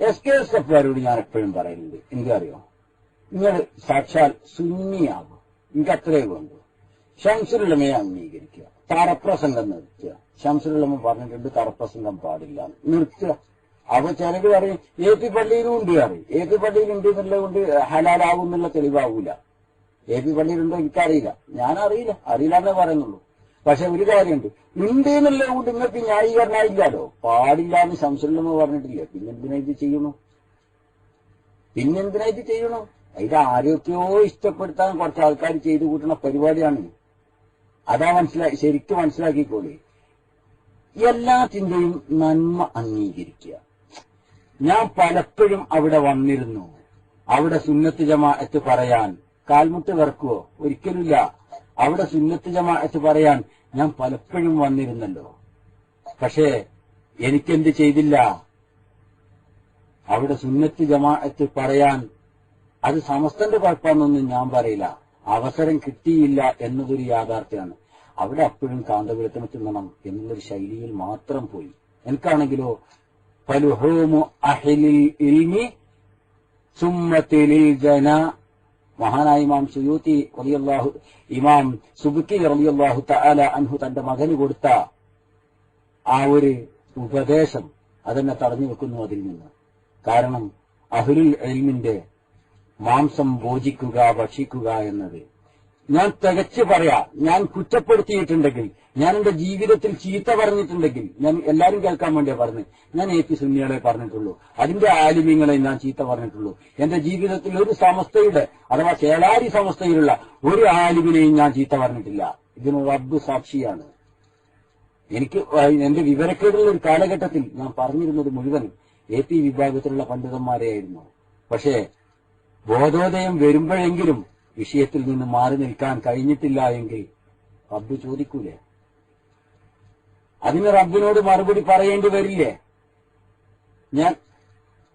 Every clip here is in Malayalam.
എസ് കെ എസ് എഫുകാരോട് ഞാൻ എപ്പോഴും പറയുന്നത്. എനിക്കറിയോ? നിങ്ങൾ സാക്ഷാൽ സുന്നിയാകും. എനിക്ക് അത്രയേ വേണ്ടു ഷംസുലുള്ളമയെ അംഗീകരിക്കുക. തറപ്രസംഗം നിർത്തുക. ഷംസുലുള്ളമ പറഞ്ഞിട്ടുണ്ട് തറപ്രസംഗം പാടില്ല നിർത്തുക. അപ്പൊ ചിലര് പറയും എ പി പള്ളിയിലും ഉണ്ട് പറയും. എ പി പള്ളിയിലുണ്ട് എന്നുള്ളത് കൊണ്ട് ഹലാലാവും എന്നുള്ള തെളിവാകൂല എ പി പള്ളിയിലുണ്ടോ എനിക്കറിയില്ല. ഞാൻ അറിയില്ല അറിയില്ല എന്നേ പറയുന്നുള്ളൂ. പക്ഷെ ഒരു കാര്യമുണ്ട്. എന്നുള്ളത് കൊണ്ട് നിങ്ങൾക്ക് ന്യായീകരണമായില്ലല്ലോ പാടില്ല എന്ന് ശംസുല്ലമ്മ പറഞ്ഞിട്ടില്ല. പിന്നെന്തിനാ ഇത് ചെയ്യണു പിന്നെന്തിനാ ഇത് ചെയ്യണു ഇത് ആരോഗ്യമോ ഇഷ്ടപ്പെടുത്താൻ കുറച്ച് ആൾക്കാർ ചെയ്തു കൂട്ടുന്ന പരിപാടിയാണ്. അതാ മനസ്സിലാക്കി ശരിക്കും മനസ്സിലാക്കിക്കോളി. എല്ലാത്തിന്റെയും നന്മ അംഗീകരിക്കുക. ഞാൻ പലപ്പോഴും അവിടെ വന്നിരുന്നു. അവിടെ സുന്നത്ത് ജമാഅത്ത് പറയാൻ. കാൽമുട്ട് വിറക്കുവോ? ഒരിക്കലുമില്ല. അവിടെ സുന്നത്ത് ജമാഅത്ത് പറയാൻ ഞാൻ പലപ്പോഴും വന്നിരുന്നല്ലോ. പക്ഷേ എനിക്കെന്ത് ചെയ്തില്ല? അവിടെ സുന്നത്ത് ജമാഅത്ത് പറയാൻ അത് സമസ്തന്റെ കുഴപ്പമെന്നൊന്നും ഞാൻ പറയില്ല. അവസരം കിട്ടിയില്ല എന്നതൊരു യാഥാർത്ഥ്യമാണ്. അവിടെ അപ്പോഴും കാന്തപുരത്തിന് തിന്നണം എന്നുള്ളൊരു ശൈലിയിൽ മാത്രം പോയി. എനിക്കാണെങ്കിലോ പലുഹോമു അഹിലിൽ ഇൽമി സുമ്മത്തിലിൽ ജന മഹാനായ ഇമാം സുയൂത്തി റളിയല്ലാഹു ഇമാം സുബുക്കി റളിയല്ലാഹു തആല അൻഹു തന്റെ മകന് കൊടുത്ത ആ ഒരു ഉപദേശം അതെന്നെ തടഞ്ഞു വെക്കുന്നു അതിൽ നിന്ന്. കാരണം അഹുലുൽ എൽമിന്റെ മാംസം ഭോജിക്കുക ഭക്ഷിക്കുക എന്നത് ഞാൻ തികച്ചു പറയാ. ഞാൻ കുറ്റപ്പെടുത്തിയിട്ടുണ്ടെങ്കിൽ ഞാൻ എന്റെ ജീവിതത്തിൽ ചീത്ത പറഞ്ഞിട്ടുണ്ടെങ്കിൽ ഞാൻ എല്ലാവരും കേൾക്കാൻ വേണ്ടിയാ പറഞ്ഞു ഞാൻ എ പി സുന്നികളെ പറഞ്ഞിട്ടുള്ളൂ. അതിന്റെ ആലിമ്യങ്ങളെ ഞാൻ ചീത്ത പറഞ്ഞിട്ടുള്ളൂ. എന്റെ ജീവിതത്തിൽ ഒരു സമസ്തയുടെ അഥവാ ചേലാരി സമസ്തയിലുള്ള ഒരു ആലിമിനെയും ഞാൻ ചീത്ത പറഞ്ഞിട്ടില്ല. ഇതിന് റബ്ബ് സാക്ഷിയാണ്. എനിക്ക് എന്റെ വിവരക്കേടുള്ള ഒരു കാലഘട്ടത്തിൽ ഞാൻ പറഞ്ഞിരുന്നത് മുഴുവൻ എ പി വിഭാഗത്തിലുള്ള പണ്ഡിതന്മാരെയായിരുന്നു. പക്ഷേ ബോധോദയം വരുമ്പോഴെങ്കിലും വിഷയത്തിൽ നിന്ന് മാറി നിൽക്കാൻ കഴിഞ്ഞിട്ടില്ല എങ്കിൽ റബ്ബ് ചോദിക്കൂലേ? അതിന് റബ്ബിനോട് മറുപടി പറയേണ്ടി വരില്ലേ? ഞാൻ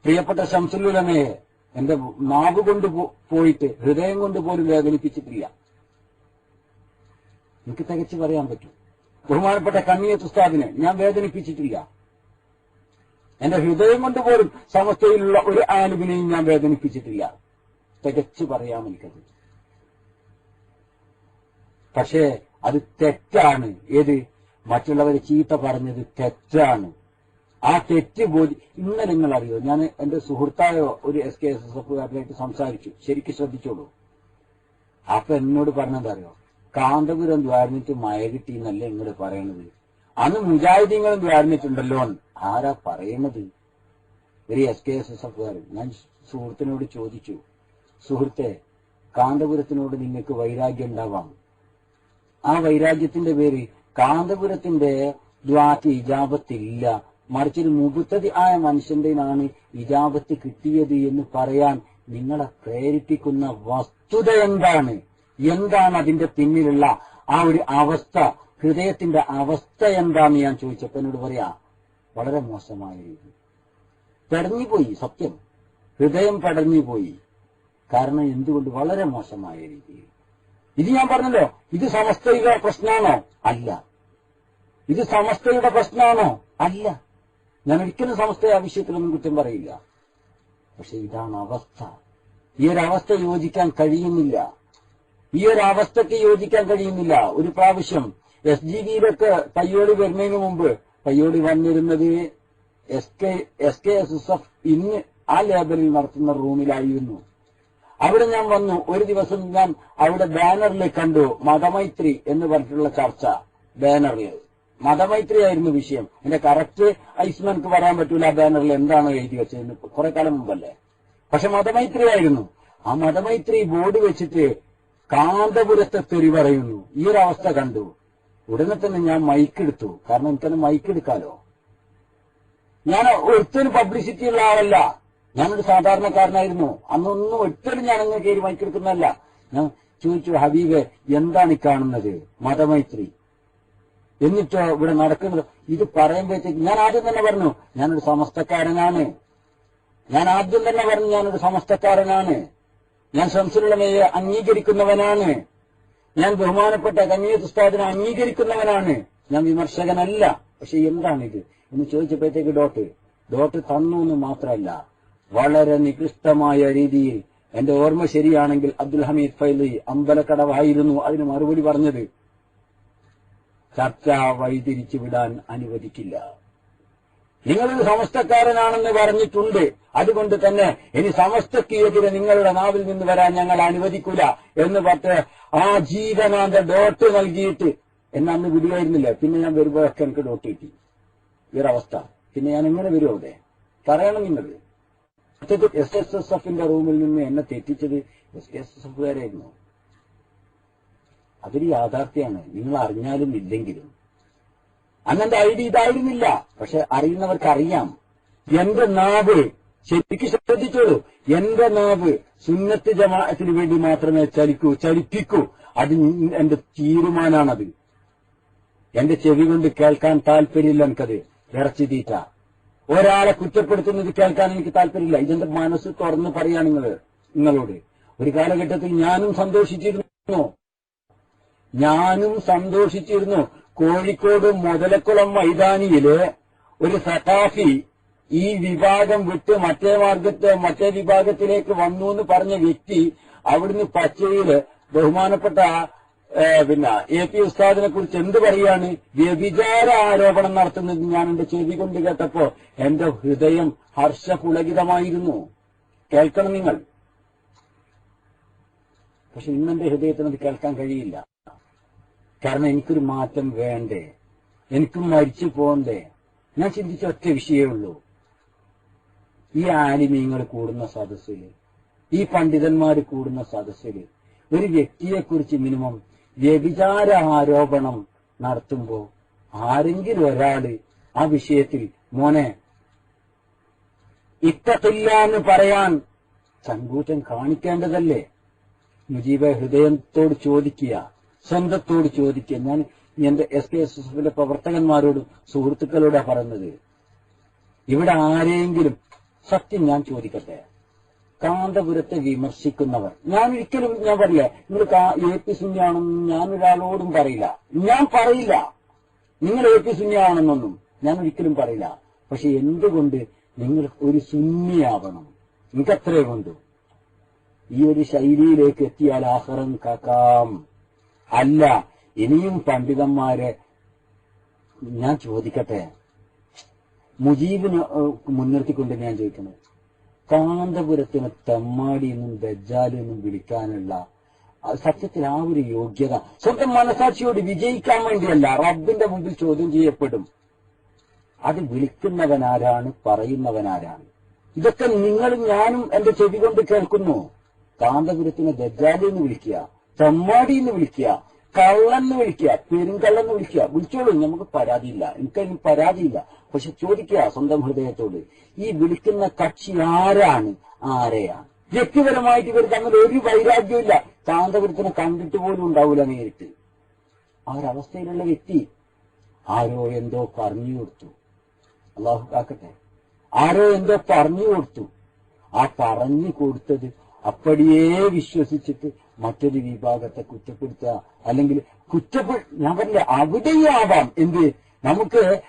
പ്രിയപ്പെട്ട ശംസുലുലമയെ എന്റെ നാവ് കൊണ്ട് പോയിട്ട് ഹൃദയം കൊണ്ട് പോലും വേദനിപ്പിച്ചിട്ടില്ല. എനിക്ക് തികച്ചു പറയാൻ പറ്റും. ബഹുമാനപ്പെട്ട കണ്ണിയത്ത് ഉസ്താദിനെ ഞാൻ വേദനിപ്പിച്ചിട്ടില്ല. എന്റെ ഹൃദയം കൊണ്ട് പോലും സമസ്തയിലുള്ള ഒരു ആനുവിനെയും ഞാൻ വേദനിപ്പിച്ചിട്ടില്ല. തികച്ചു പറയാം എനിക്കത്. പക്ഷേ അത് തെറ്റാണ്. ഏത് മറ്റുള്ളവരെ ചീത്ത പറഞ്ഞത് തെറ്റാണ്. ആ തെറ്റ് ബോധി ഇന്ന് നിങ്ങൾ അറിയോ ഞാൻ എന്റെ സുഹൃത്തായ ഒരു എസ് കെ എസ് എസ് എഫുകാരനായിട്ട് സംസാരിച്ചു. ശരിക്കും ശ്രദ്ധിച്ചോളൂ. അപ്പൊ എന്നോട് പറഞ്ഞത് അറിയോ കാന്തപുരം ദ്വാരന്നിട്ട് മഴ കിട്ടി എന്നല്ലേ ഇങ്ങോട്ട് പറയണത്. അന്ന് മുജാഹിദീങ്ങളും ദ്വാരന്നിട്ടുണ്ടല്ലോ എന്ന്. ആരാ പറയണത്? ഒരു എസ് കെ എസ് എസ് എഫുകാരൻ ഞാൻ സുഹൃത്തിനോട് ചോദിച്ചു. സുഹൃത്തെ കാന്തപുരത്തിനോട് നിങ്ങൾക്ക് വൈരാഗ്യം ഉണ്ടാവാം. ആ വൈരാഗ്യത്തിന്റെ പേര് കാന്തപുരത്തിന്റെ ദ്വാക്ക് മറിച്ച് ഒരു മുബുത്തതി ആയ മനുഷ്യന്റെയാണ് ഇജാബത്ത് കിട്ടിയത് എന്ന് പറയാൻ നിങ്ങളെ പ്രേരിപ്പിക്കുന്ന വസ്തുത എന്താണ്? എന്താണ് അതിന്റെ പിന്നിലുള്ള ആ ഒരു അവസ്ഥ? ഹൃദയത്തിന്റെ അവസ്ഥ എന്താന്ന് ഞാൻ ചോദിച്ചപ്പോ എന്നോട് പറയാ വളരെ മോശമായ രീതി. പെടഞ്ഞുപോയി സത്യം. ഹൃദയം പെടഞ്ഞുപോയി. കാരണം എന്തുകൊണ്ട്? വളരെ മോശമായ രീതിയിൽ. ഇത് ഞാൻ പറഞ്ഞല്ലോ ഇത് സമസ്തയുടെ പ്രശ്നമാണോ? അല്ല. ഇത് സമസ്തയുടെ പ്രശ്നമാണോ? അല്ല. ഞാൻ ഒരിക്കലും സമസ്തയെ ആ വിഷയത്തിലൊന്നും കുറ്റം പറയില്ല പക്ഷെ ഇതാണ് അവസ്ഥ. ഈ ഒരു അവസ്ഥ യോജിക്കാൻ കഴിയുന്നില്ല. ഈ ഒരു അവസ്ഥയ്ക്ക് യോജിക്കാൻ കഴിയുന്നില്ല. ഒരു പ്രാവശ്യം എസ് ജി ബിയിലൊക്കെ പയ്യോളി വരുന്നതിന് മുമ്പ് പയ്യോളി വന്നിരുന്നത് S K S K S S F ഇന്ന് ആ ലേബലിൽ നടത്തുന്ന റൂമിലായിരുന്നു. അവിടെ ഞാൻ വന്നു. ഒരു ദിവസം ഞാൻ അവിടെ ബാനറിൽ കണ്ടു. മതമൈത്രി എന്ന് പറഞ്ഞിട്ടുള്ള ചർച്ച. ബാനറിൽ. മതമൈത്രി ആയിരുന്നു വിഷയം. എന്റെ കറക്റ്റ് ഐസ്മാൻക്ക് പറയാൻ പറ്റൂല ബാനറിൽ എന്താണ് എഴുതി വെച്ചതെന്ന് കുറെ കാലം മുമ്പല്ലേ? പക്ഷെ മതമൈത്രി ആയിരുന്നു. ആ മതമൈത്രി ബോർഡ് വെച്ചിട്ട് കാന്തപുരത്തെ തെറി പറയുന്നു. ഈ ഒരു അവസ്ഥ കണ്ടു. ഉടനെ തന്നെ ഞാൻ മൈക്ക് എടുത്തു. കാരണം എനിക്കത് മൈക്ക് എടുക്കാലോ. ഞാൻ ഒരുത്തൊരു പബ്ലിസിറ്റി ഉള്ള ആളല്ല. ഞാനൊരു സാധാരണക്കാരനായിരുന്നു. അന്നൊന്നും ഒരിക്കലും ഞാനങ്ങ് കയറി മൈക്കെടുക്കുന്നതല്ല ഞാൻ ചോദിച്ചു ഹബീബ് എന്താണ് ഈ കാണുന്നത്? മതമൈത്രി. എന്നിട്ടോ ഇവിടെ നടക്കുന്നത്. ഇത് പറയുമ്പോഴത്തേക്ക് ഞാൻ ആദ്യം തന്നെ പറഞ്ഞു ഞാനൊരു സമസ്തക്കാരനാണ്. ഞാൻ ആദ്യം തന്നെ പറഞ്ഞു ഞാനൊരു സമസ്തക്കാരനാണ്. ഞാൻ ശംസുലമയെ അംഗീകരിക്കുന്നവനാണ്. ഞാൻ ബഹുമാനപ്പെട്ട കന്യത്ത് ഉസ്താദിനെ അംഗീകരിക്കുന്നവനാണ്. ഞാൻ വിമർശകനല്ല. പക്ഷെ എന്താണിത് എന്ന് ചോദിച്ചപ്പോഴത്തേക്ക് ഡോട്ട് ഡോട്ട് തന്നു എന്ന് മാത്രമല്ല. വളരെ നികൃഷ്ടമായ രീതിയിൽ എന്റെ ഓർമ്മ ശരിയാണെങ്കിൽ അബ്ദുൽ ഹമീദ് ഫൈലി അമ്പലക്കടവായിരുന്നു അതിന് മറുപടി പറഞ്ഞത്. ചർച്ച വഴിതിരിച്ചു വിടാൻ അനുവദിക്കില്ല. നിങ്ങളൊരു സമസ്തക്കാരനാണെന്ന് പറഞ്ഞിട്ടുണ്ട്. അതുകൊണ്ട് തന്നെ ഇനി സമസ്തയ്ക്ക് എതിരെ നിങ്ങളുടെ നാവിൽ നിന്ന് വരാൻ ഞങ്ങൾ അനുവദിക്കൂല എന്ന് പറഞ്ഞ് ആ ജീവനാന്ത ഡോട്ട് നൽകിയിട്ട് എന്നെ അന്ന് വിടുകയായിരുന്നില്ല. പിന്നെ ഞാൻ വരുമ്പോഴൊക്കെ എനിക്ക് ഡോട്ട് കിട്ടി. ഈ ഒരവസ്ഥ പിന്നെ ഞാൻ എങ്ങനെ വരും അവിടെ? പറയണം നിങ്ങൾ എസ് എസ് എസ് എഫിന്റെ റൂമിൽ നിന്ന് എന്നെ തെറ്റിച്ചത് എസ് എസ് എസ് എഫുകാരായിരുന്നു അതൊരു യാഥാർത്ഥ്യമാണ്. നിങ്ങൾ അറിഞ്ഞാലും ഇല്ലെങ്കിലും. അന്നെന്റെ ഐഡിയ ഇതായിരുന്നില്ല. പക്ഷെ അറിയുന്നവർക്ക് അറിയാം എന്റെ നാവ് ശരിക്കും ശ്രദ്ധിച്ചോളൂ. എന്റെ നാവ് സുന്നത്ത് ജമാഅത്തിന് വേണ്ടി മാത്രമേ ചലിക്കൂ ചലിപ്പിക്കൂ. അത് എന്റെ തീരുമാനമാണത്. എന്റെ ചെവി കൊണ്ട് കേൾക്കാൻ താല്പര്യമില്ല എനിക്കത്. ഇറച്ചി തീറ്റ. ഒരാളെ കുറ്റപ്പെടുത്തുന്നത് കേൾക്കാൻ എനിക്ക് താല്പര്യമില്ല. ഇതെന്റെ മനസ്സ് തുറന്ന് പറയാ നിങ്ങൾ നിങ്ങളോട്. ഒരു കാലഘട്ടത്തിൽ ഞാനും സന്തോഷിച്ചിരുന്നു. ഞാനും സന്തോഷിച്ചിരുന്നു. കോഴിക്കോട് മുതലക്കുളം മൈതാനിയിൽ ഒരു സഖാഫി ഈ വിഭാഗം വിട്ട് മറ്റേ മാർഗത്തെ മറ്റേ വിഭാഗത്തിലേക്ക് വന്നു എന്ന് പറഞ്ഞ വ്യക്തി അവിടുന്ന് പച്ചയിൽ ബഹുമാനപ്പെട്ട പിന്നെ എ പി ഉസ്താദിനെ കുറിച്ച് എന്ത് പറയാണ് വ്യഭിചാര ആരോപണം നടത്തുന്നത് ഞാൻ എന്റെ ചെവി കൊണ്ട് കേട്ടപ്പോ എന്റെ ഹൃദയം ഹർഷപുളകിതമായിരുന്നു. കേൾക്കണം നിങ്ങൾ. പക്ഷെ ഇന്നെന്റെ ഹൃദയത്തിന് അത് കേൾക്കാൻ കഴിയില്ല. കാരണം എനിക്കൊരു മാറ്റം വേണ്ടേ? എനിക്കും മരിച്ചു പോണ്ടേ ഞാൻ ചിന്തിച്ച ഒറ്റ വിഷയമേ ഉള്ളൂ. ഈ ആലിമീങ്ങൾ കൂടുന്ന സദസ്സിൽ ഈ പണ്ഡിതന്മാർ കൂടുന്ന സദസ്സിൽ ഒരു വ്യക്തിയെക്കുറിച്ച് മിനിമം വ്യഭിചാര ആരോപണം നടത്തുമ്പോ ആരെങ്കിലും ഒരാൾ ആ വിഷയത്തിൽ മോനെ ഇത്തത്തില്ല എന്ന് പറയാൻ ചങ്കൂറ്റം കാണിക്കേണ്ടതല്ലേ? മുജീബ ഹൃദയത്തോട് ചോദിക്കുക സ്വന്തത്തോട് ചോദിക്കുക. ഞാൻ എന്റെ എസ് കെ എസ് എഫിലെ പ്രവർത്തകന്മാരോടും സുഹൃത്തുക്കളോടാ പറയുന്നത്. ഇവിടെ ആരെങ്കിലും സത്യം ഞാൻ ചോദിക്കട്ടെ? കാന്തപുരത്തെ വിമർശിക്കുന്നവർ. ഞാൻ ഒരിക്കലും ഞാൻ പറയില്ല. നിങ്ങൾ എ പി സുന്യാണെന്ന് ഞാൻ ഒരാളോടും പറയില്ല. ഞാൻ പറയില്ല. നിങ്ങൾ എ പി സുന്യാണെന്നൊന്നും ഞാൻ ഒരിക്കലും പറയില്ല. പക്ഷെ എന്തുകൊണ്ട് നിങ്ങൾ ഒരു സുന്നിയാവണം? എനിക്കത്രേ കൊണ്ട് ഈ ഒരു ശൈലിയിലേക്ക് എത്തിയാൽ ആഹ്റം കാക്കാം. അല്ല ഇനിയും പണ്ഡിതന്മാരെ ഞാൻ ചോദിക്കട്ടെ? മുജീബിനെ മുൻനിർത്തിക്കൊണ്ട് ഞാൻ ചോദിക്കുന്നത് കാന്തപുരത്തിന് തെമ്മാടി എന്നും ദജ്ജാലി എന്നും വിളിക്കാനുള്ള സത്യത്തിൽ ആ ഒരു യോഗ്യത. സ്വന്തം മനസാക്ഷിയോട് വിജയിക്കാൻ വേണ്ടിയല്ല റബ്ബിന്റെ മുമ്പിൽ ചോദ്യം ചെയ്യപ്പെടും. അത് വിളിക്കുന്നവനാരാണ് പറയുന്നവനാരാണ്? ഇതൊക്കെ നിങ്ങളും ഞാനും എന്റെ ചെവി കൊണ്ട് കേൾക്കുന്നു. കാന്തപുരത്തിനെ ദജ്ജാലി എന്ന് വിളിക്കുക തെമ്മാടി എന്ന് വിളിക്കുക കള്ളെന്ന് വിളിക്കുക പെരുങ്കള്ളെന്ന് വിളിക്കുക. വിളിച്ചോളൂ നമുക്ക് പരാതിയില്ല. എനിക്കതിന് പരാതിയില്ല. പക്ഷെ ചോദിക്കുക സ്വന്തം ഹൃദയത്തോട്. ഈ വിളിക്കുന്ന കക്ഷി ആരാണ്? ആരെയാണ്? വ്യക്തിപരമായിട്ട് ഇവർ തമ്മിൽ ഒരു വൈരാഗ്യമില്ല കാന്തപുരത്തിനെ കണ്ടിട്ട് പോലും ഉണ്ടാവില്ല നേരിട്ട്. ആ ഒരവസ്ഥയിലുള്ള വ്യക്തി ആരോ എന്തോ പറഞ്ഞു കൊടുത്തു. അള്ളാഹു കാക്കട്ടെ. ആരോ എന്തോ പറഞ്ഞു കൊടുത്തു. ആ പറഞ്ഞു കൊടുത്തത് അപ്പടിയേ വിശ്വസിച്ചിട്ട് മറ്റൊരു വിഭാഗത്തെ കുറ്റപ്പെടുത്തുക. അല്ലെങ്കിൽ കുറ്റപ്പെ ഞാൻ അവിടെയാവാം. എന്ത്? നമുക്ക്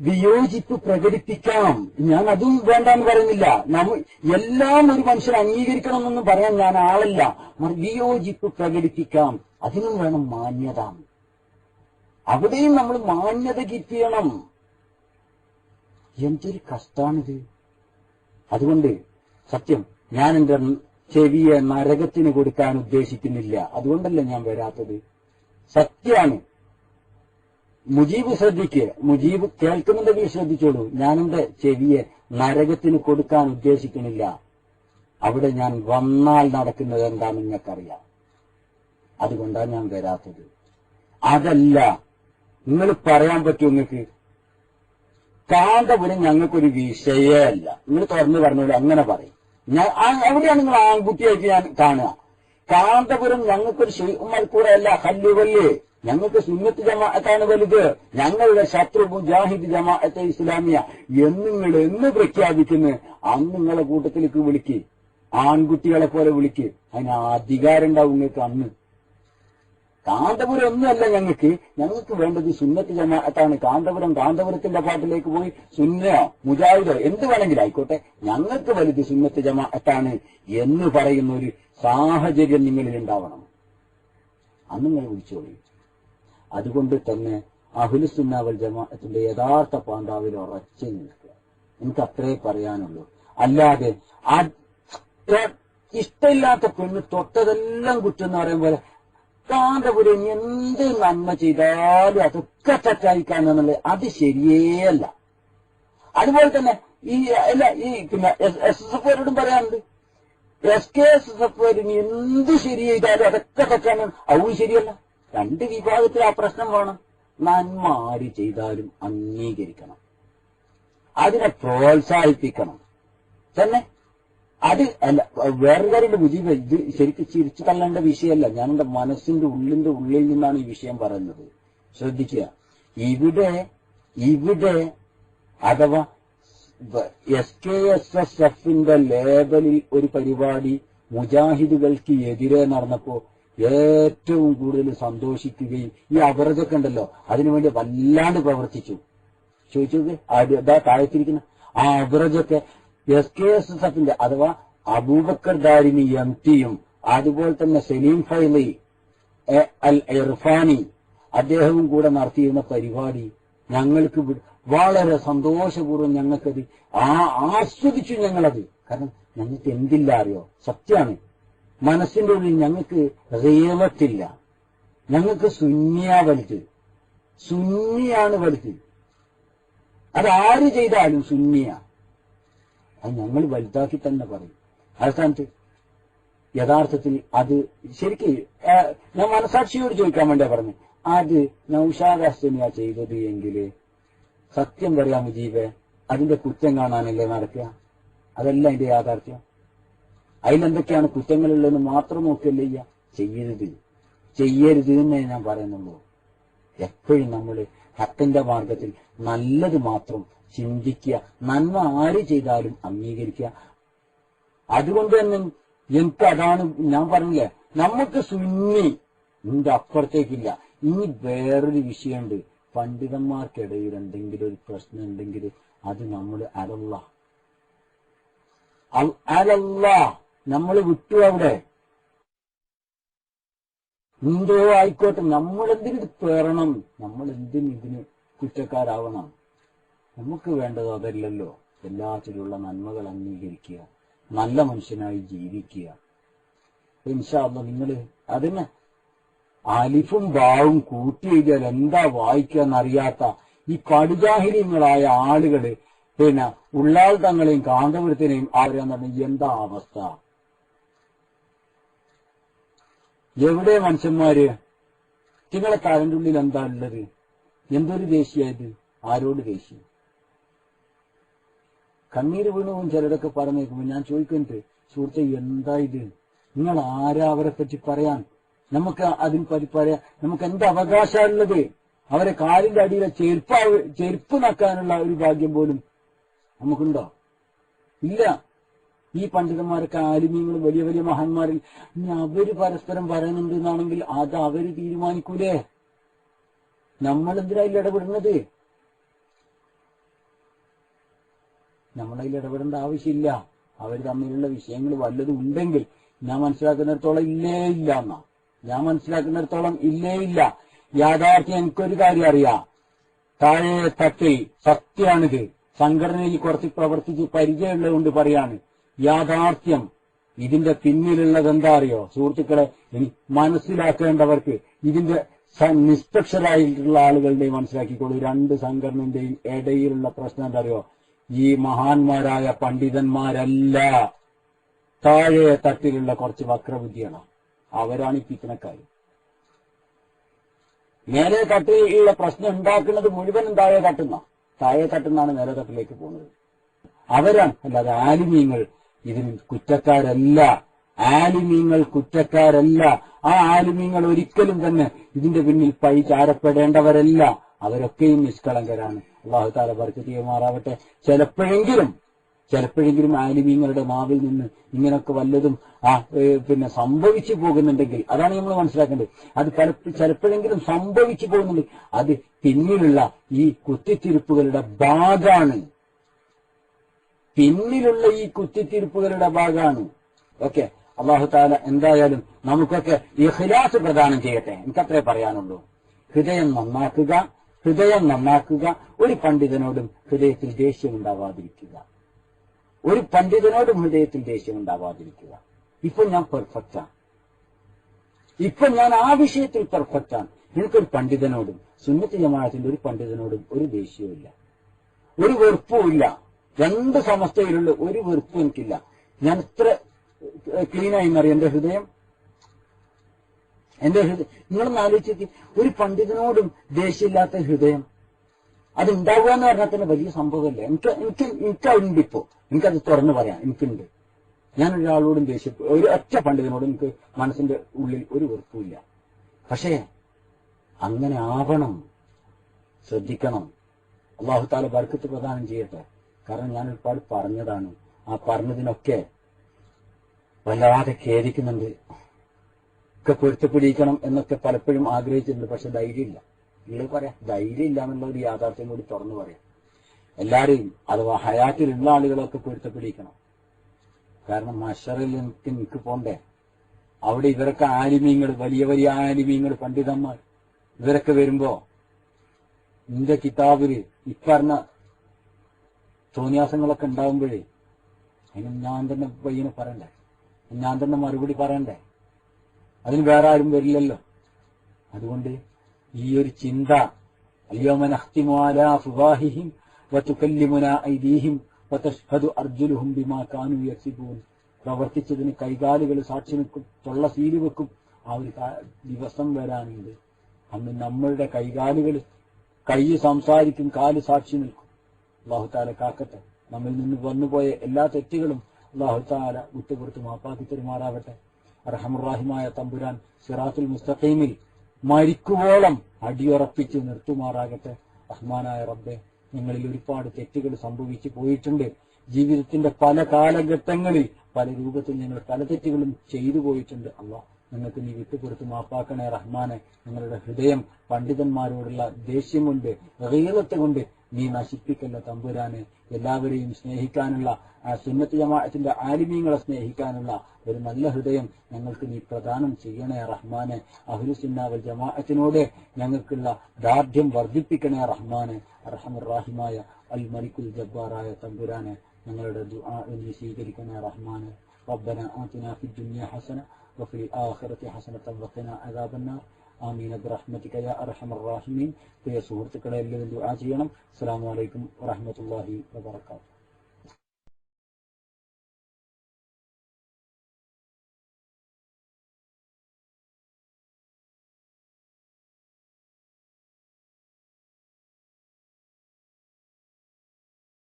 വിയോജിപ്പ് പ്രകടിപ്പിക്കാം. ഞാൻ അതും വേണ്ടെന്ന് പറയുന്നില്ല. നമ്മ എല്ലാം ഒരു മനുഷ്യൻ അംഗീകരിക്കണമെന്നൊന്നും പറയാൻ ഞാൻ ആളല്ല. വിയോജിപ്പ് പ്രകടിപ്പിക്കാം. അതിനും വേണം മാന്യത. അവിടെയും നമ്മൾ മാന്യത ചെയ്യണം എന്തൊരു കഷ്ടാണിത്. അതുകൊണ്ട് സത്യം ഞാൻ എന്റെ ചെവിയെ നരകത്തിന് കൊടുക്കാൻ ഉദ്ദേശിക്കുന്നില്ല. അതുകൊണ്ടല്ല ഞാൻ വരാത്തത്. സത്യാണ് മുജീബ് ശ്രദ്ധിക്ക്. മുജീബ് കേൾക്കുന്നുണ്ടെങ്കിൽ ശ്രദ്ധിച്ചോളൂ. ഞാൻ എന്റെ ചെവിയെ നരകത്തിന് കൊടുക്കാൻ ഉദ്ദേശിക്കുന്നില്ല. അവിടെ ഞാൻ വന്നാൽ നടക്കുന്നത് എന്താണെന്ന് നിങ്ങൾക്കറിയാം. അതുകൊണ്ടാണ് ഞാൻ വരാത്തത്. അതല്ല നിങ്ങൾ പറയാൻ പറ്റും നിങ്ങൾക്ക്? കാന്തപുരം ഞങ്ങൾക്കൊരു വിഷയമല്ല നിങ്ങൾ തുറന്നു പറഞ്ഞോളൂ അങ്ങനെ പറയും. എവിടെയാണ് നിങ്ങൾ ആൺകുട്ടിയായിട്ട് ഞാൻ കാണുക? കാന്തപുരം ഞങ്ങൾക്കൊരു അല്ല ഹല്ലുവല്ല് ഞങ്ങൾക്ക് സുന്നത്ത് ജമാഅത്താണ് വലുത്. ഞങ്ങളുടെ ശത്രു മുജാഹിദ് ജമാഅത്തെ ഇസ്ലാമിയ. എന്ന് നിങ്ങൾ എന്ന് പ്രഖ്യാപിക്കുന്നു അന്ന് നിങ്ങളെ കൂട്ടത്തിലേക്ക് വിളിക്ക്. ആൺകുട്ടികളെ പോലെ വിളിക്ക്. അതിന് അധികാരം ഉണ്ടാവും നിങ്ങൾക്ക് അന്ന്. കാന്തപുരം ഒന്നുമല്ല ഞങ്ങൾക്ക്. ഞങ്ങൾക്ക് വേണ്ടത് സുന്നത്ത് ജമാഅത്താണ്. കാന്തപുരം കാന്തപുരത്തിന്റെ പാട്ടിലേക്ക് പോയി സുന്നയോ മുജാഹിദോ എന്ത് വേണമെങ്കിലും ആയിക്കോട്ടെ. ഞങ്ങൾക്ക് വലുത് സുന്നത്ത് ജമാഅത്താണ് എന്ന് പറയുന്ന ഒരു സാഹചര്യം നിങ്ങളിൽ ഉണ്ടാവണം. അന്ന് നിങ്ങൾ വിളിച്ചോളി അതുകൊണ്ട് തന്നെ അഹുലുസുന്നാവൽ ജമാഅത്തിന്റെ യഥാർത്ഥ പാണ്ഡാവിൽ ഉറച്ചു നിൽക്കുക. എനിക്ക് അത്രേ പറയാനുള്ളൂ. അല്ലാതെ ഇഷ്ടമില്ലാത്ത പെണ്ണ് തൊട്ടതെല്ലാം കുറ്റം എന്ന് പറയും പോലെ കൂടെ ഇനി എന്ത് നന്മ ചെയ്താലും അതൊക്കെ തെറ്റായിക്കാന്നുള്ളത് അത് ശരിയേയല്ല അതുപോലെ തന്നെ ഈ അല്ല ഈ പിന്നെ എസ് എസ് എഫ് പറയാനുണ്ട്. S K S S F എന്ത് ശരി ചെയ്താലും അതൊക്കെ തെറ്റാണ്. അതും ശരിയല്ല. രണ്ട് വിഭാഗത്തിൽ ആ പ്രശ്നം വേണം. നന്മ ആര് ചെയ്താലും അംഗീകരിക്കണം. അതിനെ പ്രോത്സാഹിപ്പിക്കണം. തന്നെ അത് അല്ല വേറെ കാര്യമുണ്ട് മുജീബ് ഇത് ശരിക്കും ചിരിച്ചു തള്ളേണ്ട വിഷയമല്ല. ഞാൻ എന്റെ മനസ്സിന്റെ ഉള്ളിന്റെ ഉള്ളിൽ നിന്നാണ് ഈ വിഷയം പറയുന്നത്. ശ്രദ്ധിക്കുക. ഇവിടെ ഇവിടെ അഥവാ എസ് കെ എസ് എസ് എഫിന്റെ ലേബലിൽ ഒരു പരിപാടി മുജാഹിദുകൾക്ക് എതിരെ നടന്നപ്പോ ഏറ്റവും കൂടുതൽ സന്തോഷിക്കുകയും ഈ അവറജൊക്കെ ഉണ്ടല്ലോ അതിനുവേണ്ടി വല്ലാണ്ട് പ്രവർത്തിച്ചു. ചോദിച്ചത് അതാ താഴത്തിരിക്കുന്ന ആ അവറജൊക്കെ എസ് കെ എസ് എസ് എഫിന്റെ അഥവാ അബൂബക്കർ ദാരിമി എം ടിയും അതുപോലെ തന്നെ സലീം ഫൈലി അൽ ഇർഫാനി അദ്ദേഹവും കൂടെ നടത്തിയിരുന്ന പരിപാടി ഞങ്ങൾക്ക് വളരെ സന്തോഷപൂർവം ഞങ്ങൾക്കത് ആ ആസ്വദിച്ചു ഞങ്ങളത്. കാരണം ഞങ്ങൾക്ക് എന്തില്ല അറിയോ? സത്യമാണ് മനസ്സിന്റെ ഉള്ളിൽ ഞങ്ങൾക്ക് റേവത്തില്ല. ഞങ്ങൾക്ക് സുന്യ വലുത്. സുന്നിയാണ് വലുത്. അതാര് ചെയ്താലും സുന്നിയ അത് ഞങ്ങൾ വലുതാക്കി തന്നെ പറയും. അവസാനത്ത് യഥാർത്ഥത്തിൽ അത് ശരിക്ക് ഞാൻ മനസാക്ഷിയോട് ചോദിക്കാൻ വേണ്ടിയാ പറഞ്ഞു. അത് നൌഷാദ് ചെയ്തത് എങ്കിൽ സത്യം പറയാം ജീവേ അതിന്റെ കുറ്റം കാണാനല്ലേ നടക്കുക? അതല്ല അതിന്റെ യാഥാർത്ഥ്യം. അതിലെന്തൊക്കെയാണ് കുറ്റങ്ങളുള്ളതെന്ന് മാത്രം നോക്കിയല്ലേ ചെയ്യുക ചെയ്യരുത്. ചെയ്യരുത് എന്നേ ഞാൻ പറയുന്നുള്ളൂ. എപ്പോഴും നമ്മൾ ഹത്തിന്റെ മാർഗത്തിൽ നല്ലത് മാത്രം ചിന്തിക്കുക. നന്മ ആര് ചെയ്താലും അംഗീകരിക്കുക. അതുകൊണ്ട് തന്നെ എനിക്ക് അതാണ് ഞാൻ പറഞ്ഞില്ലേ നമുക്ക് സുന്നി ഇന്റെ അപ്പുറത്തേക്കില്ല. ഇനി വേറൊരു വിഷയമുണ്ട്. പണ്ഡിതന്മാർക്കിടയിൽ എന്തെങ്കിലും ഒരു പ്രശ്നം ഉണ്ടെങ്കിൽ അത് നമ്മൾ അലല്ല അലല്ല നമ്മൾ വിട്ടു അവിടെ. എന്തോ ആയിക്കോട്ടെ ഇത് പേറണം? നമ്മൾ എന്തിന് ഇതിന് കുറ്റക്കാരാവണം? നമുക്ക് വേണ്ടത് അതല്ലല്ലോ. എല്ലാത്തിലുള്ള നന്മകൾ അംഗീകരിക്കുക. നല്ല മനുഷ്യനായി ജീവിക്കുക. ഇൻഷാല്ല നിങ്ങൾ അതിന് അലിഫും ബാവും കൂട്ടി എഴുതിയാൽ എന്താ വായിക്കുക എന്നറിയാത്ത ഈ പടുജാഹിര്യങ്ങളായ ആളുകൾ പിന്നെ ഉള്ളാൾ തങ്ങളെയും കാന്തപുരത്തിനെയും ആരെന്ന് പറഞ്ഞ എന്താ അവസ്ഥ? എവിടെ മനുഷ്യന്മാര്? നിങ്ങളെ കരണ്ടുള്ളിൽ ഉള്ളിൽ എന്താ ഉള്ളത്? എന്തൊരു ദേശീയത് ആരോട് ദേശീയം കണ്ണീര് വീണുവും ചിലരൊക്കെ പറഞ്ഞേക്കുമ്പോ ഞാൻ ചോദിക്കുന്നുണ്ട് സുഹൃത്തെ എന്താ ഇത്? നിങ്ങൾ ആരാ അവരെ പറ്റി പറയാൻ? നമുക്ക് അതിന് പറ്റി പറയാൻ നമുക്ക് എന്ത് അവകാശമുള്ളത്? അവരെ കാലിന്റെ അടിയിലെ ചെരുപ്പ് ചെരുപ്പ് നക്കാനുള്ള ഒരു ഭാഗ്യം പോലും നമുക്കുണ്ടോ? ഇല്ല. ഈ പണ്ഡിതന്മാരൊക്കെ ആലിമ്യങ്ങൾ വലിയ വലിയ മഹാന്മാരിൽ ഇനി അവർ പരസ്പരം പറയുന്നുണ്ട് എന്നാണെങ്കിൽ അത് അവർ തീരുമാനിക്കൂലേ? നമ്മൾ എന്തിനാ ഇടപെടുന്നത്? നമ്മളതിൽ ഇടപെടേണ്ട ആവശ്യമില്ല. അവർ തമ്മിലുള്ള വിഷയങ്ങൾ വല്ലതും ഉണ്ടെങ്കിൽ ഞാൻ മനസ്സിലാക്കുന്നിടത്തോളം ഇല്ലേ ഇല്ല എന്നാ. ഞാൻ മനസ്സിലാക്കുന്നിടത്തോളം ഇല്ലേ ഇല്ല. യാഥാർത്ഥ്യം എനിക്കൊരു കാര്യം അറിയാം. താഴെ തട്ടിൽ സത്യമാണിത്. സംഘടനയിൽ കുറച്ച് പ്രവർത്തിച്ച് പരിചയമുള്ളതുകൊണ്ട് പറയാണ് യാഥാർത്ഥ്യം. ഇതിന്റെ പിന്നിലുള്ളത് എന്താ അറിയോ? സുഹൃത്തുക്കളെ മനസ്സിലാക്കേണ്ടവർക്ക് ഇതിന്റെ നിഷ്പക്ഷരായിട്ടുള്ള ആളുകളുടെയും മനസ്സിലാക്കിക്കോളൂ. രണ്ട് സംഘടനന്റെയും ഇടയിലുള്ള പ്രശ്നം എന്താ അറിയോ? ഈ മഹാന്മാരായ പണ്ഡിതന്മാരല്ല. താഴെ തട്ടിലുള്ള കുറച്ച് വക്രബുദ്ധിയാണ് അവരാണ് ഈ പിക്കണക്കാർ മേലെ തട്ടിലുള്ള പ്രശ്നം ഉണ്ടാക്കുന്നത് മുഴുവനും താഴെ തട്ടുന്ന താഴെ തട്ടുന്നാണ് മേലെ തട്ടിലേക്ക് പോകുന്നത്. അവരാണ് അല്ലാതെ ആലിമീങ്ങൾ ഇതിന് കുറ്റക്കാരല്ല. ആലിമീങ്ങൾ കുറ്റക്കാരല്ല. ആ ആലിമീങ്ങൾ ഒരിക്കലും തന്നെ ഇതിന്റെ പിന്നിൽ പൈ ചാരപ്പെടേണ്ടവരല്ല. അവരൊക്കെയും നിഷ്കളങ്കരാണ്. അള്ളാഹു താല ബർക്കത്ത് ചിലപ്പോഴെങ്കിലും ചിലപ്പോഴെങ്കിലും ആലിമീങ്ങളുടെ മാവിൽ നിന്ന് ഇങ്ങനൊക്കെ വല്ലതും ആ പിന്നെ സംഭവിച്ചു പോകുന്നുണ്ടെങ്കിൽ അതാണ് നമ്മൾ മനസ്സിലാക്കേണ്ടത്. അത് പല ചിലപ്പോഴെങ്കിലും സംഭവിച്ചു പോകുന്നുണ്ട് അത് പിന്നിലുള്ള ഈ കുത്തിത്തിരിപ്പുകളുടെ ഭാഗമാണ് പിന്നിലുള്ള ഈ കുത്തിത്തിരിപ്പുകളുടെ ഭാഗമാണ് ഓക്കെ? അള്ളാഹു താല എന്തായാലും നമുക്കൊക്കെ ഇഖ്ലാസ് പ്രദാനം ചെയ്യട്ടെ. എനിക്കത്രേ പറയാനുള്ളൂ. ഹൃദയം നന്നാക്കുക ഹൃദയം നന്നാക്കുക ഒരു പണ്ഡിതനോടും ഹൃദയത്തിൽ ദേഷ്യം ഉണ്ടാവാതിരിക്കുക. ഒരു പണ്ഡിതനോടും ഹൃദയത്തിൽ ദേഷ്യം ഉണ്ടാവാതിരിക്കുക. ഇപ്പൊ ഞാൻ പെർഫെക്റ്റാണ് ഇപ്പൊ ഞാൻ ആ വിഷയത്തിൽ പെർഫെക്റ്റാണ് എനിക്കൊരു പണ്ഡിതനോടും സുന്നത്തി ജമാഅത്തിന്റെ ഒരു പണ്ഡിതനോടും ഒരു ദേഷ്യവുമില്ല ഒരു വെറുപ്പുമില്ല രണ്ട് സമസ്തയിലുള്ള ഒരു വെറുപ്പും എനിക്കില്ല. ഞാൻ ഇത്ര ക്ലീനായി എന്നറിയാം. എന്റെ ഹൃദയം എന്റെ ഹൃദയം. നിങ്ങളൊന്ന് ആലോചിച്ചു ഒരു പണ്ഡിതനോടും ദേഷ്യമില്ലാത്ത ഹൃദയം. അത് ഉണ്ടാവുക എന്ന് പറഞ്ഞാൽ തന്നെ വലിയ സംഭവമല്ലേ? എനിക്ക് എനിക്ക് എനിക്കുണ്ട് ഇപ്പോ. എനിക്കത് തുറന്നു പറയാം. എനിക്കുണ്ട്. ഞാൻ ഒരാളോടും ദേഷ്യം ഒരു ഒറ്റ പണ്ഡിതനോടും എനിക്ക് മനസ്സിന്റെ ഉള്ളിൽ ഒരു വെറുപ്പില്ല പക്ഷേ അങ്ങനെ ആവണം. ശ്രദ്ധിക്കണം. അള്ളാഹു താല ബർക്കത്ത് പ്രദാനം ചെയ്യട്ടെ. കാരണം ഞാൻ ഒരുപാട് പറഞ്ഞതാണ്. ആ പറഞ്ഞതിനൊക്കെ വല്ലാതെ ഖേദിക്കുന്നുണ്ട്. ഒക്കെ പൊരുത്തപ്പെടിയിക്കണം എന്നൊക്കെ പലപ്പോഴും ആഗ്രഹിച്ചിട്ടുണ്ട്. പക്ഷെ ധൈര്യമില്ല. നിങ്ങൾ പറയാം ധൈര്യം ഇല്ല എന്നുള്ള ഒരു യാഥാർത്ഥ്യം കൂടി തുറന്നു പറയാം. എല്ലാവരെയും അഥവാ ഹയാറ്റിലുള്ള ആളുകളൊക്കെ പൊരുത്തപ്പെടിയിക്കണം കാരണം മഷറിൽ എനിക്ക് എനിക്ക് പോണ്ടേ. അവിടെ ഇവരൊക്കെ ആലിമീങ്ങൾ വലിയ വലിയ ആലിമീങ്ങൾ പണ്ഡിതന്മാർ. ഇവരൊക്കെ വരുമ്പോ നിന്റെ കിതാബിൽ ഇപ്പറഞ്ഞ തോന്നിയാസങ്ങളൊക്കെ ഉണ്ടാവുമ്പോഴേ അതിന് ഞാൻ തന്നെ പയ്യനെ പറയണ്ടേ? ഞാൻ തന്നെ മറുപടി പറയണ്ടേ? അതിന് വേറെ ആരും വരില്ലല്ലോ. അതുകൊണ്ട് ഈ ഒരു ചിന്ത വതുകല്ലിമുന ഐദീഹിം ബിമാ കാനു പ്രവർത്തിച്ചതിന് കൈകാലുകൾ സാക്ഷി നിൽക്കും തൊള്ള സീൽ വെക്കും. ആ ഒരു ദിവസം വരാനുണ്ട്. അന്ന് നമ്മളുടെ കൈകാലുകൾ കൈ സംസാരിക്കും കാൽ സാക്ഷി നിൽക്കും. അള്ളാഹുത്താല കാക്കട്ടെ. നമ്മിൽ നിന്ന് വന്നുപോയ എല്ലാ തെറ്റുകളും അള്ളാഹുത്താല വിട്ടുപുറത്ത് മാപ്പാക്കി തെരുമാറാവട്ടെ അർഹമുറാഹിമായ തമ്പുരാൻ സിറാത്തുൽ മുസ്തഖീമിൽ മരിക്കുവോളം അടിയുറപ്പിച്ച് നിർത്തുമാറാകട്ടെ. റഹ്മാനായ റബ്ബെ നിങ്ങളിൽ ഒരുപാട് തെറ്റുകൾ സംഭവിച്ചു പോയിട്ടുണ്ട്. ജീവിതത്തിന്റെ പല കാലഘട്ടങ്ങളിൽ പല രൂപത്തിൽ ഞങ്ങൾ പല തെറ്റുകളും ചെയ്തു പോയിട്ടുണ്ട്. അള്ളാഹ് നിങ്ങൾക്ക് നീ വിട്ടുപുറത്ത് മാപ്പാക്കണേ റഹ്മാനെ. നിങ്ങളുടെ ഹൃദയം പണ്ഡിതന്മാരോടുള്ള ദേഷ്യം കൊണ്ട് റീലത്ത് കൊണ്ട് നീ നശിപ്പിക്കല്ല തമ്പുരാനെ എല്ലാവരെയും സ്നേഹിക്കാനുള്ള ആ സുന്നത്ത് ജമാഅത്തിന്റെ ആലിമീങ്ങളെ സ്നേഹിക്കാനുള്ള ഒരു നല്ല ഹൃദയം ഞങ്ങൾക്ക് നീ പ്രദാനം ചെയ്യണേ റഹ്മാനെ അഹ്ലുസുന്നാവൽ ജമാഅത്തിനോട് ഞങ്ങൾക്കുള്ള ദാർഢ്യം വർദ്ധിപ്പിക്കണേ റഹ്മാനെ അർഹമുറാഹിമായ അൽ മലിക്കുൽ ജബ്ബാറായ തമ്പുരാനെ ഞങ്ങളുടെ ദുആ നീ സ്വീകരിക്കണേ റഹ്മാനെ ربنا آتنا في الدنيا حسنة وفي الآخرة حسنة وقنا عذاب النار ആമീൻ. അബ്രഹ്മത്തിക്ക യാ അർഹമർ റാഹിമീൻ. പ്രിയ സുഹൃത്തുക്കളെ എല്ലാവരും ദുആ ചെയ്യണം. അസ്സലാമു അലൈക്കും വറഹ്മത്തുള്ളാഹി വബറകാതുഹു.